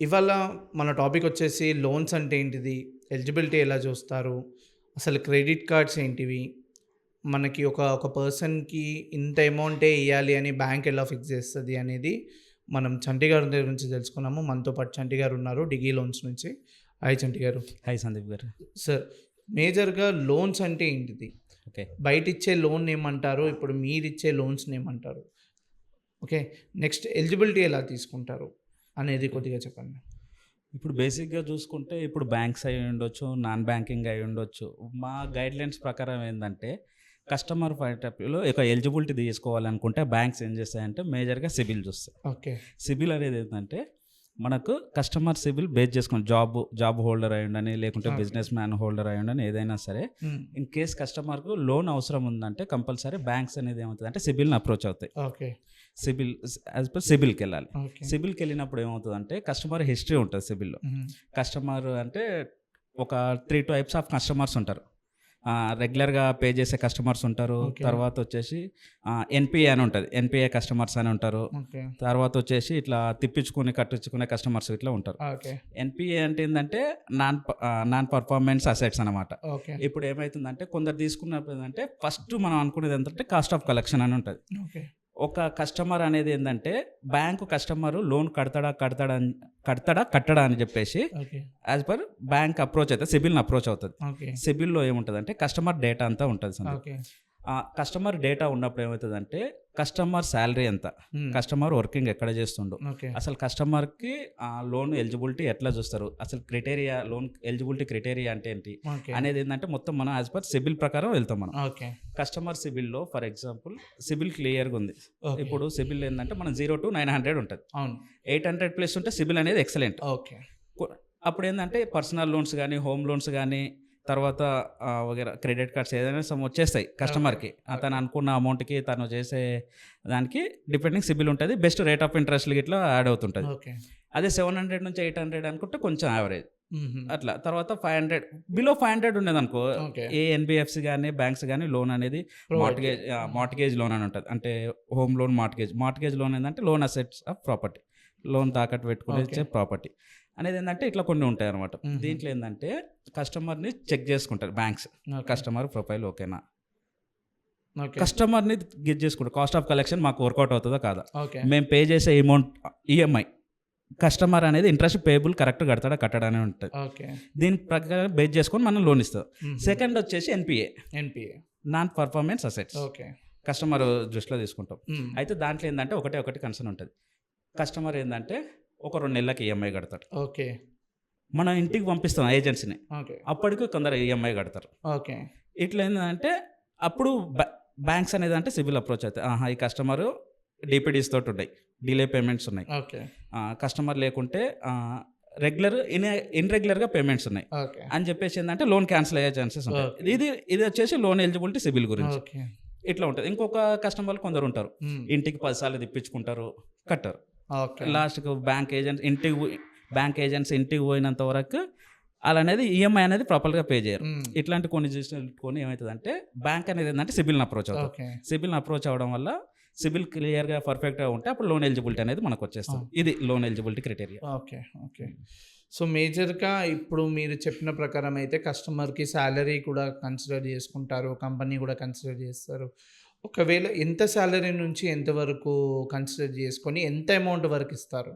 ఇవాళ మన టాపిక్ వచ్చేసి లోన్స్ అంటే ఏంటిది? ఎలిజిబిలిటీ ఎలా చూస్తారు? అసలు క్రెడిట్ కార్డ్స్ ఏంటివి? మనకి ఒక ఒక పర్సన్కి ఇంత అమౌంటే ఇవ్వాలి అని బ్యాంక్ ఎలా ఫిక్స్ చేస్తుంది అనేది మనం చంటి గారి దగ్గర నుంచి తెలుసుకున్నాము. మనతో పాటు చంటి గారు ఉన్నారు డిగీ లోన్స్ నుంచి. హాయ్ చంటి గారు. హాయ్ సందీప్ గారు. సార్ మేజర్గా లోన్స్ అంటే ఏంటిది? ఓకే. బయట ఇచ్చే లోన్ ఏమంటారు? ఇప్పుడు మీరు ఇచ్చే లోన్స్ని ఏమంటారు? ఓకే. నెక్స్ట్ ఎలిజిబిలిటీ ఎలా తీసుకుంటారు? అనేది కొద్దిగా చెప్పండి. ఇప్పుడు బేసిక్గా చూసుకుంటే ఇప్పుడు బ్యాంక్స్ అయి ఉండొచ్చు నాన్ బ్యాంకింగ్ అయి ఉండొచ్చు. మా గైడ్ లైన్స్ ప్రకారం ఏంటంటే కస్టమర్ వ్యూలో ఒక ఎలిజిబిలిటీ తీసుకోవాలనుకుంటే బ్యాంక్స్ ఏం చేస్తాయంటే మేజర్గా సిబిల్ చూస్తాయి. ఓకే. సిబిల్ అనేది ఏంటంటే మనకు కస్టమర్ సిబిల్ బేస్ చేసుకుని జాబ్ జాబ్ హోల్డర్ అయి ఉండని లేకుంటే. బిజినెస్ మ్యాన్ హోల్డర్ అయి ఉండని ఏదైనా సరే ఇన్ కేస్ కస్టమర్కు లోన్ అవసరం ఉందంటే కంపల్సరీ బ్యాంక్స్ అనేది ఏమవుతుంది అంటే సిబిల్ని అప్రోచ్ అవుతాయి. ఓకే. సిబిల్ యాజ్ పర్ సిబిల్కి వెళ్ళాలి సిబిల్కి వెళ్ళినప్పుడు ఏమవుతుంది అంటే కస్టమర్ హిస్టరీ ఉంటుంది సిబిల్లో. కస్టమర్ అంటే ఒక త్రీ టైప్స్ ఆఫ్ కస్టమర్స్ ఉంటారు. రెగ్యులర్గా పే చేసే కస్టమర్స్ ఉంటారు. తర్వాత వచ్చేసి ఎన్పిఏ అని ఉంటుంది. ఎన్పిఏ కస్టమర్స్ అని ఉంటారు. తర్వాత వచ్చేసి ఇట్లా తిప్పించుకుని కట్టించుకునే కస్టమర్స్ ఇట్లా ఉంటారు. ఎన్పిఏ అంటే ఏంటంటే నాన్ నాన్ పర్ఫార్మెన్స్ అసెట్స్ అనమాట ఇప్పుడు ఏమవుతుందంటే కొందరు తీసుకున్నప్పుడు ఏంటంటే ఫస్ట్ మనం అనుకునేది ఏంటంటే కాస్ట్ ఆఫ్ కలెక్షన్ అని ఉంటుంది. ఒక కస్టమర్ అనేది ఏంటంటే బ్యాంకు కస్టమర్ లోన్ కడతాడా కడతాడా కడతాడా కట్టడా అని చెప్పేసి యాజ్ పర్ బ్యాంక్ అప్రోచ్ అయితే సిబిల్ని అప్రోచ్ అవుతుంది. సిబిల్లో ఏముంటుంది అంటే కస్టమర్ డేటా అంతా ఉంటుంది కస్టమర్ డేటా ఉన్నప్పుడు ఏమవుతుంది అంటే కస్టమర్ శాలరీ ఎంత? కస్టమర్ వర్కింగ్ ఎక్కడ చేస్తుండు? ఓకే. అసలు కస్టమర్కి లోన్ ఎలిజిబిలిటీ ఎట్లా చూస్తారు? అసలు క్రైటీరియా లోన్ ఎలిజిబిలిటీ క్రైటీరియా అంటే ఏంటి? అనేది ఏంటంటే మొత్తం మనం యాజ్ పర్ సిబిల్ ప్రకారం వెళ్తాం మనం. ఓకే. కస్టమర్ సిబిల్లో ఫర్ ఎగ్జాంపుల్ సిబిల్ క్లియర్గా ఉంది. ఇప్పుడు సిబిల్ ఏంటంటే మనం జీరో టు నైన్ హండ్రెడ్ ఉంటుంది. అవును. ఎయిట్ హండ్రెడ్ ప్లస్ ఉంటే సిబిల్ అనేది ఎక్సలెంట్. ఓకే. అప్పుడు ఏంటంటే పర్సనల్ లోన్స్ కానీ హోమ్ లోన్స్ కానీ తర్వాత వగేరా క్రెడిట్ కార్డ్స్ ఏదైనా సమ్ వచ్చేస్తాయి కస్టమర్కి. అతను అనుకున్న అమౌంట్కి తను చేసే దానికి డిపెండింగ్ సిబిల్ ఉంటుంది. బెస్ట్ రేట్ ఆఫ్ ఇంట్రెస్ట్ ఇట్లా యాడ్ అవుతుంటుంది. అదే సెవెన్ హండ్రెడ్ నుంచి ఎయిట్ హండ్రెడ్ అనుకుంటే కొంచెం యావరేజ్. అట్లా. తర్వాత five hundred below five hundred ఉండేది అనుకో ఏ ఎన్బిఎఫ్సి కానీ బ్యాంక్స్ కానీ లోన్ అనేది మార్టిగేజ్ మార్టిగేజ్ లోన్ అని ఉంటుంది. అంటే home loan mortgage. Mortgage loan ఏంటంటే loan assets of property. Loan తాకట్టు పెట్టుకుని ప్రాపర్టీ. అనేది ఏంటంటే ఇట్లా కొన్ని ఉంటాయి అనమాట. దీంట్లో ఏంటంటే కస్టమర్ని చెక్ చేసుకుంటారు బ్యాంక్స్. కస్టమర్ ప్రొఫైల్ ఓకేనా? ఓకే. కస్టమర్ని గెట్ చేసుకుంటారు. కాస్ట్ ఆఫ్ కలెక్షన్ మాకు వర్కౌట్ అవుతుందా కాదా? ఓకే. మేము పే చేసే అమౌంట్ ఈఎంఐ. కస్టమర్ అనేది ఇంట్రెస్ట్ పేబుల్ కరెక్ట్ కడతాడా కట్టడానే ఉంటుంది. ఓకే. దీని ప్రకారం బేస్ చేసుకొని మనం లోన్ ఇస్తాం. సెకండ్ వచ్చేసి NPA. NPA. Non performance assets. Okay. Customer దృష్టిలో తీసుకుంటాం. అయితే దాంట్లో ఏంటంటే ఒకటే ఒకటి కన్సర్న్ ఉంటుంది. కస్టమర్ ఏంటంటే ఒక రెండు నెలలకి ఈఎంఐ కడతాడు ఓకే. మనం ఇంటికి పంపిస్తాం ఏజెన్సీని. అప్పటికి కొందరు ఈఎంఐ కడతారు. ఓకే. ఇట్లా ఏంటంటే అప్పుడు బ్యా- బ్యాంక్స్ అనేది అంటే సివిల్ అప్రోచ్ అవుతాయి ఆహా ఈ కస్టమర్ డిపిడీస్ తోటి ఉన్నాయి డిలే పేమెంట్స్ ఉన్నాయి. కస్టమర్ లేకుంటే రెగ్యులర్ ఇన్ ఇన్రెగ్యులర్గా పేమెంట్స్ ఉన్నాయి. అని చెప్పేసి ఏంటంటే లోన్ క్యాన్సిల్ అయ్యే ఛాన్సెస్ ఉంటాయి. ఇది ఇది వచ్చేసి లోన్ ఎలిజిబిలిటీ సిబిల్ గురించి. ఇట్లా ఉంటుంది. ఇంకొక కస్టమర్లు కొందరు ఉంటారు. ఇంటికి పదిసార్లు తిప్పించుకుంటారు కట్టరు. లాస్ట్కి బ్యాంక్ ఏజెంట్స్ ఇంటికి పోయి- బ్యాంక్ ఏజెంట్స్ ఇంటికి పోయినంత వరకు అలా అనేది ఈఎంఐ అనేది ప్రాపర్గా పే చేయరు. ఇట్లాంటి కొన్ని చూసుకొని ఏమవుతుందంటే బ్యాంక్ అనేది ఏంటంటే సిబిల్ని అప్రోచ్ అవుతుంది. ఓకే. సిబిల్ని అప్రోచ్ అవ్వడం వల్ల సిబిల్ క్లియర్గా పర్ఫెక్ట్గా ఉంటే అప్పుడు లోన్ ఎలిజిబిలిటీ అనేది మనకు వచ్చేస్తుంది ఇది loan eligibility criteria. Okay okay. So మేజర్గా ఇప్పుడు మీరు చెప్పిన ప్రకారం అయితే కస్టమర్కి శాలరీ కూడా కన్సిడర్ చేసుకుంటారు కంపెనీ కూడా కన్సిడర్ చేస్తారు. ఒకవేళ ఎంత శాలరీ నుంచి ఎంత వరకు కన్సిడర్ చేసుకొని ఎంత అమౌంట్ వరకు ఇస్తారు?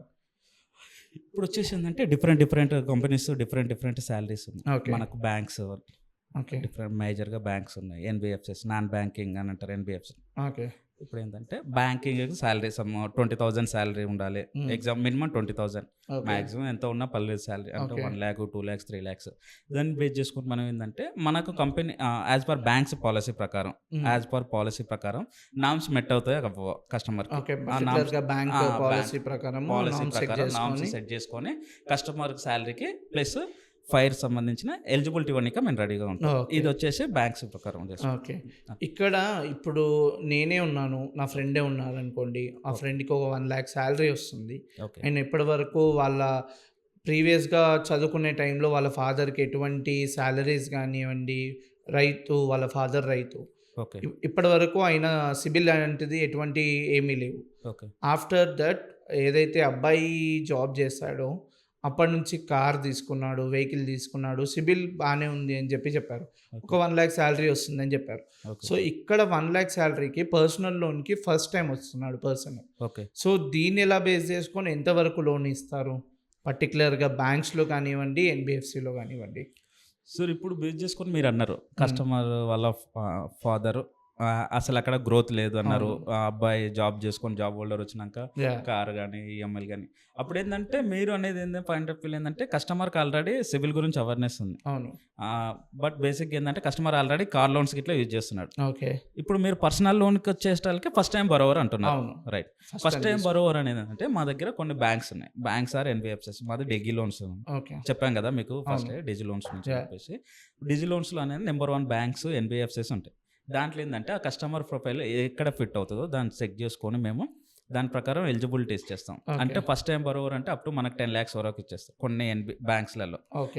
ఇప్పుడు వచ్చేసి ఏంటంటే different different companies different different salaries ఉన్నాయి. ఓకే. మనకు బ్యాంక్స్ ఓకే. డిఫరెంట్ మేజర్గా బ్యాంక్స్ ఉన్నాయి. ఎన్బిఎఫ్సిస్ నాన్ బ్యాంకింగ్ అని అంటారు ఎన్బిఎఫ్సి ఓకే. ఇప్పుడు ఏంటంటే banking salary some twenty thousand salary ఉండాలి. Exam minimum twenty thousand. Maximum ఎంత ఉన్నా పర్లేదు శాలరీ అంటే. One lakh two lakhs three lakhs. దాన్ని బేస్ చేసుకుని మనం ఏంటంటే మనకు company as per banks policy ప్రకారం. యాజ్ పర్ పాలసీ ప్రకారం నామ్స్ మెట్ అవుతాయి కస్టమర్ పాలసీ ప్రకారం పాలసీ నామ్స్ సెట్ చేసుకొని కస్టమర్ శాలరీకి ప్లస్ ఫైర్ సంబంధించిన ఎలిజిబిలిటీ వన్నిక మేము రెడీగా ఉంటాం. ఇది వచ్చేసి బ్యాంక్స్ ప్రకారం చేస్తాం. ఓకే. ఇక్కడ ఇప్పుడు నేనే ఉన్నాను నా ఫ్రెండే ఉన్నారు అనుకోండి ఆ ఫ్రెండ్కి ఒక వన్ ల్యాక్ శాలరీ వస్తుంది. అండ్ ఇప్పటి వరకు వాళ్ళ ప్రీవియస్గా చదువుకునే టైంలో వాళ్ళ ఫాదర్కి ఎటువంటి శాలరీస్ కానివ్వండి రైతు వాళ్ళ ఫాదర్ రైతు ఇప్పటి వరకు ఆయన సిబిల్ లాంటిది ఎటువంటి ఏమీ లేవు. ఓకే. ఆఫ్టర్ దట్ ఏదైతే అబ్బాయి జాబ్ చేస్తాడో అప్పటి నుంచి కార్ తీసుకున్నాడు వెహికల్ తీసుకున్నాడు సిబిల్ బాగానే ఉంది అని చెప్పి చెప్పారు. ఒక వన్ ల్యాక్ శాలరీ వస్తుందని చెప్పారు. సో ఇక్కడ వన్ ల్యాక్ శాలరీకి పర్సనల్ లోన్కి ఫస్ట్ టైం వస్తున్నాడు పర్సన్. ఓకే. సో దీన్ని ఎలా బేస్ చేసుకొని ఎంతవరకు లోన్ ఇస్తారు? పర్టికులర్గా బ్యాంక్స్లో కానివ్వండి ఎన్బిఎఫ్సిలో కానివ్వండి. సార్ ఇప్పుడు బేస్ చేసుకొని మీరు అన్నారు కస్టమర్ వాళ్ళ ఫాదర్ అసలు అక్కడ గ్రోత్ లేదు అన్నారు. అబ్బాయి జాబ్ చేసుకొని జాబ్ హోల్డర్ వచ్చినాక కార్ కానీ ఈఎంఐలు కానీ అప్పుడు ఏంటంటే మీరు అనేది ఏంటంటే పాయింట్ ఆఫ్ వ్యూ ఏంటంటే కస్టమర్కి ఆల్రెడీ సివిల్ గురించి అవేర్నెస్ ఉంది. అవును. బట్ బేసిక్ ఏంటంటే కస్టమర్ ఆల్రెడీ కార్ లోన్స్ ఇట్లా యూజ్ చేస్తున్నాడు. ఓకే. ఇప్పుడు మీరు పర్సనల్ లోన్కి వచ్చేసరికి ఫస్ట్ టైం బరోవర్ అంటున్నారు. రైట్ ఫస్ట్ టైం బరోవర్ అనేది ఏంటంటే మా దగ్గర కొన్ని బ్యాంక్స్ ఉన్నాయి. బ్యాంక్స్ ఆర్ ఎన్బిఎఫ్ఎస్ మాది డెగ్గి లోన్స్ చెప్పాం కదా మీకు ఫస్ట్. డిజి లోన్స్ నుంచి. చెప్పేసి. డిజి లోన్స్లో అనేది నెంబర్ వన్ బ్యాంక్స్ ఎన్బిఎఫ్సిస్ ఉంటాయి. దాంట్లో ఏంటంటే ఆ కస్టమర్ ప్రొఫైల్ ఎక్కడ ఫిట్ అవుతుందో దాన్ని చెక్ చేసుకొని మేము దాని ప్రకారం ఎలిజిబిలిటీస్ చేస్తాం. Okay. అంటే ఫస్ట్ టైం బరోవర్ అంటే అప్ టు మనకు టెన్ ల్యాక్స్ వరకు ఇచ్చేస్తాం కొన్ని ఎన్బి బ్యాంక్స్లలో.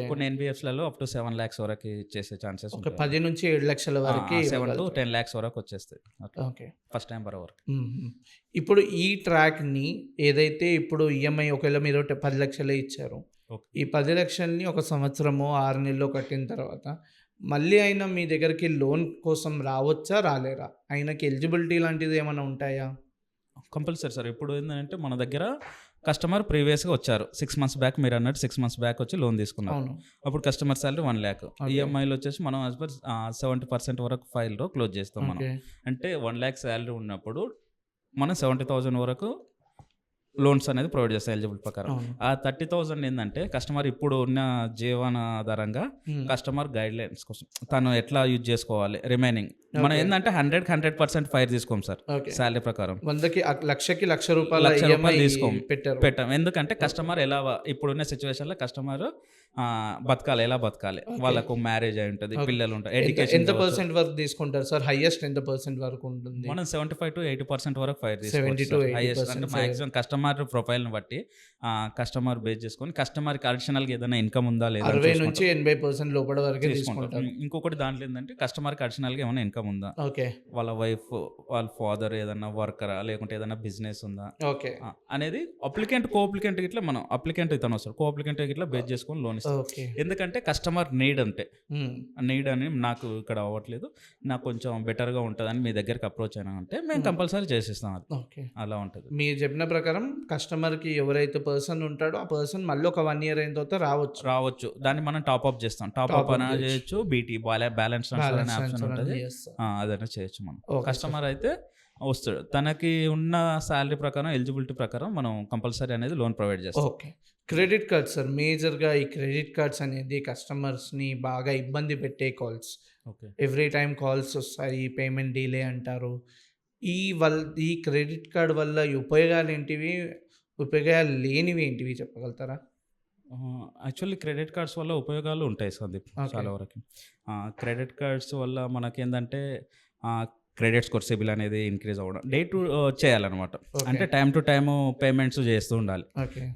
కొన్ని ఎన్బిఎఫ్స్లలో అప్ టు సెవెన్ ల్యాక్స్ వరకు ఇచ్చేసే ఛాన్సెస్ పది నుంచి ఏడు లక్షల వరకు సెవెన్ టు టెన్ ల్యాక్స్ వరకు వచ్చేస్తాయి. ఓకే. First time borrower. ఇప్పుడు ఈ ట్రాక్ని ఏదైతే ఇప్పుడు ఈఎంఐ ఒకవేళ మీరు పది లక్షలే ఇచ్చారు. ఈ పది లక్షల్ని ఒక సంవత్సరము ఆరు నెలలు కట్టిన తర్వాత మళ్ళీ అయినా మీ దగ్గరికి లోన్ కోసం రావచ్చా రాలేరా? ఆయనకి ఎలిజిబిలిటీ లాంటిది ఏమైనా ఉంటాయా? Compulsory sir. ఇప్పుడు ఏంటంటే మన దగ్గర కస్టమర్ ప్రీవియస్గా వచ్చారు. సిక్స్ మంత్స్ బ్యాక్ మీరు అన్నట్టు సిక్స్ మంత్స్ బ్యాక్ వచ్చి లోన్ తీసుకున్నారు. అప్పుడు కస్టమర్ సాలరీ వన్ ల్యాక్. ఈఎంఐలు వచ్చేసి మనం యాజ్ పర్ సెవెంటీ పర్సెంట్ వరకు ఫైల్లో క్లోజ్ చేస్తాం మనం. అంటే వన్ ల్యాక్ శాలరీ ఉన్నప్పుడు మనం సెవెంటీ థౌసండ్ వరకు లోన్స్ అనేది ప్రొవైడ్ చేస్తాం ఎలిజిబుల్ ప్రకారం. ఆ థర్టీ థౌసండ్ ఏంటంటే కస్టమర్ ఇప్పుడు ఉన్న జీవనాధారంగా. కస్టమర్ గైడ్ లైన్స్ కోసం తను ఎట్లా యూజ్ చేసుకోవాలి రిమైనింగ్. మనం. ఏంటంటే హండ్రెడ్ హండ్రెడ్ పర్సెంట్ ఫైర్ తీసుకోం సార్ శాలరీ ప్రకారం. వందకి లక్షకి లక్ష రూపాయల లక్ష రూపాయలు తీసుకోం. పెట్టారు. పెట్టాం. ఎందుకంటే కస్టమర్ ఎలా ఇప్పుడున్న సిచ్యువేషన్లో కస్టమర్ బతకాలి. ఎలా బతకాలి. వాళ్ళకు మ్యారేజ్ అయి ఉంటుంది. పిల్లలు ఉంటారు. ఎడ్యుకేషన్ ఎంత పర్సెంట్ వరకు తీసుకుంటారు సార్? హైయెస్ట్ ఎంత పర్సెంట్ వరకు ఉంటుంది? మనం seventy five to eighty percent వరకు ఫైర్ 70 to 80% అంటే. మాక్సిమం కస్టమర్ ప్రొఫైల్ని బట్టి కస్టమర్ బేస్ చేసుకొని కస్టమర్కి అడిషనల్గా ఏదైనా ఇన్కమ్ ఉందా లేదా అరవై. నుంచి ఎనభై పర్సెంట్ లోపల వరకే తీసుకుంటాం. ఇంకొకటి దాంట్లో ఏంటంటే కస్టమర్కి అడిషనల్గా ఏమైనా ఇన్కమ్ ఉందా? ఓకే. వాళ్ళ వైఫ్ వాళ్ళ ఫాదర్ ఏదైనా వర్కరా లేకుంటే ఏదైనా బిజినెస్ ఉందా? ఓకే. అనేది అప్లికెంట్ కో అప్లికెంట్ ఇట్లా మనం అప్లికెంట్ ఇతను వస్తారు కో అప్లికెంట్ ఇట్లా బేస్ చేసుకొని లోన్ ఇస్తాం ఓకే. ఎందుకంటే కస్టమర్ నీడ్ అంటే. నీడ్ అని నాకు ఇక్కడ అవ్వట్లేదు. నాకు కొంచెం బెటర్గా ఉంటుందని మీ దగ్గరికి అప్రోచ్ అయినా అంటే మేము. కంపల్సరీ చేసిస్తాం అది. అలా ఉంటుంది. మీరు చెప్పిన ప్రకారం కస్టమర్కి ఎవరైతే పర్సన్ ఉంటాడో ఆ పర్సన్ మళ్ళీ ఒక వన్ ఇయర్ అయిన తర్వాత రావచ్చు. రావచ్చు. దాన్ని మనం టాప్ అప్ చేస్తాం. టాప్ అప్ అయినా చేయొచ్చు. బీటీ బ్యాలెన్స్ ఆప్షన్ ఉంటుంది. అదైనా చేయొచ్చు మనం. కస్టమర్ అయితే వస్తాడు. తనకి ఉన్న శాలరీ ప్రకారం ఎలిజిబిలిటీ ప్రకారం మనం కంపల్సరీ అనేది లోన్ ప్రొవైడ్ చేస్తాం. ఓకే. క్రెడిట్ కార్డ్స్ సార్ మేజర్గా ఈ క్రెడిట్ కార్డ్స్ అనేది కస్టమర్స్ని బాగా ఇబ్బంది పెట్టే calls. Okay. Every time calls వస్తాయి పేమెంట్ డిలే అంటారు. ఈ వల్ ఈ క్రెడిట్ కార్డ్ వల్ల ఈ ఉపయోగాలు ఏంటివి? ఉపయోగాలు లేనివి ఏంటివి చెప్పగలుగుతారా? యాక్చువల్లీ క్రెడిట్ కార్డ్స్ వల్ల ఉపయోగాలు ఉంటాయి సందీప్. చాలా వరకు. క్రెడిట్ కార్డ్స్ వల్ల మనకేంటంటే క్రెడిట్ స్కోర్ సిబిల్ అనేది ఇంక్రీజ్ అవ్వడం డే టు చేయాలన్నమాట. Okay. అంటే టైం టు టైమ్ పేమెంట్స్ చేస్తూ ఉండాలి.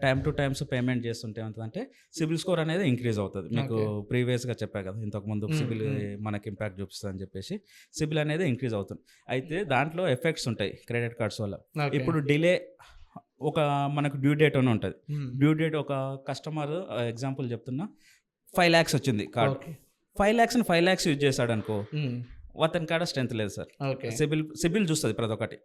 టైం టు టైమ్స్ పేమెంట్ చేస్తుంటే ఏమవుతుందంటే సిబిల్ స్కోర్ అనేది ఇంక్రీజ్ అవుతుంది. మీకు. ప్రీవియస్గా చెప్పా కదా ఇంతకుముందు సిబిల్. మనకి ఇంపాక్ట్ చూపిస్తుంది అని చెప్పేసి సిబిల్ అనేది ఇంక్రీజ్ అవుతుంది. అయితే దాంట్లో ఎఫెక్ట్స్ ఉంటాయి క్రెడిట్ కార్డ్స్ వల్ల. ఇప్పుడు డిలే ఒక మనకు డ్యూ డేట్ అని ఉంటుంది. డ్యూ డేట్ ఒక కస్టమర్ ఎగ్జాంపుల్ చెప్తున్నా ఫైవ్ ల్యాక్స్ వచ్చింది card five lakhs five lakhs use చేశాడు అనుకో అతని కాడ స్ట్రెంత్ లేదు సార్. సిబిల్ సిబిల్ చూస్తుంది ప్రతి ఒక్కటి.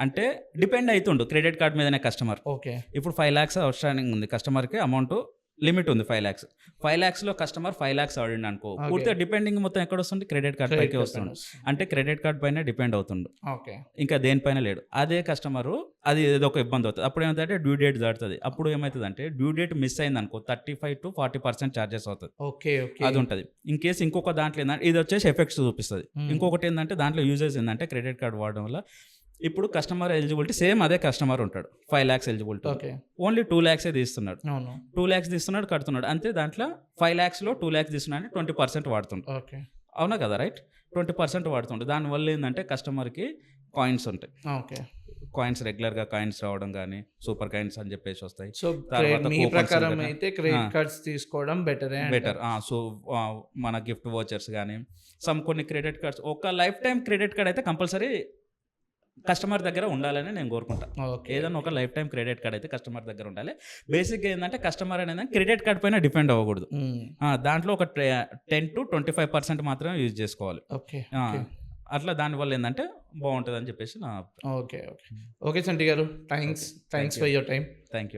అంటే డిపెండ్ అవుతుండు క్రెడిట్ కార్డ్ మీదనే కస్టమర్. ఓకే. ఇప్పుడు ఫైవ్ ల్యాక్స్ అవుట్ స్టాండింగ్ ఉంది కస్టమర్కి అమౌంట్ లిమిట్ ఉంది ఫైవ్ ల్యాక్స్ ఫైవ్ ల్యాక్స్లో కస్టమర్ ఫైవ్ ల్యాక్స్ ఆడిండు అనుకో. పూర్తిగా డిపెండింగ్ మొత్తం ఎక్కడ వస్తుంది? క్రెడిట్ కార్డ్ పైకి వస్తుంది. అంటే క్రెడిట్ కార్డ్ పైన డిపెండ్ అవుతుండు. ఓకే ఇంకా దేనిపైన లేడు. అదే కస్టమర్ అది ఏదో ఒక ఇబ్బంది అవుతుంది. అప్పుడు ఏమవుతుందంటే డ్యూ డేట్ దాటుతుంది. అప్పుడు ఏమవుతుంది అంటే డ్యూ డేట్ మిస్ అయింది అనుకో thirty five to forty percent charges అవుతుంది. ఓకే ఓకే అది ఉంటుంది. ఇన్ కేసు ఇంకొక దాంట్లో ఏంటంటే ఇది వచ్చేసి ఎఫెక్ట్స్ చూపిస్తుంది. Hmm. ఇంకొకటి ఏంటంటే దాంట్లో యూజెస్ ఏంటంటే క్రెడిట్ కార్డ్ వాడడం వల్ల ఇప్పుడు కస్టమర్ ఎలిజిబిలిటీ సేమ్ అదే కస్టమర్ ఉంటాడు. Five lakhs eligibility okay only two ల్యాక్సే తీస్తున్నాడు. అవును. టూ ల్యాక్స్ తీస్తున్నాడు కడుతున్నాడు. అంతే దాంట్లో ఫైవ్ ల్యాక్స్లో టూ ల్యాక్స్ తీస్తున్నాడు అంటే ట్వంటీ పర్సెంట్ వాడుతుంటాడు ఓకే అవునా కదా రైట్ ట్వంటీ పర్సెంట్ వాడుతుంటాడు దానివల్ల ఏంటంటే కస్టమర్కి కాయిన్స్ ఉంటాయి. ఓకే కాయిన్స్ రెగ్యులర్గా కాయిన్స్ రావడం కానీ సూపర్ కాయిన్స్ అని చెప్పేసి వస్తాయి. సో మీ ప్రకారం. అయితే క్రెడిట్. కార్డ్స్ తీసుకోవడం బెటరే బెటర్ సో మన గిఫ్ట్ వోచర్స్ కానీ సమ్ కొన్ని క్రెడిట్ కార్డ్స్ ఒక లైఫ్ టైం క్రెడిట్ కార్డ్ అయితే కంపల్సరీ కస్టమర్ దగ్గర ఉండాలని నేను కోరుకుంటా. ఓకే. ఏదైనా ఒక లైఫ్ టైం క్రెడిట్ కార్డ్ అయితే కస్టమర్ దగ్గర ఉండాలి. బేసిక్గా ఏంటంటే కస్టమర్ అనేది క్రెడిట్ కార్డ్ పైన డిపెండ్ అవ్వకూడదు. దాంట్లో ఒక ten to twenty five percent మాత్రమే యూజ్ చేసుకోవాలి. అట్లా దానివల్ల ఏంటంటే బాగుంటుంది అని చెప్పేసి నా ఓకే ఓకే. ఓకే సంటి గారు thanks thanks for your time thank you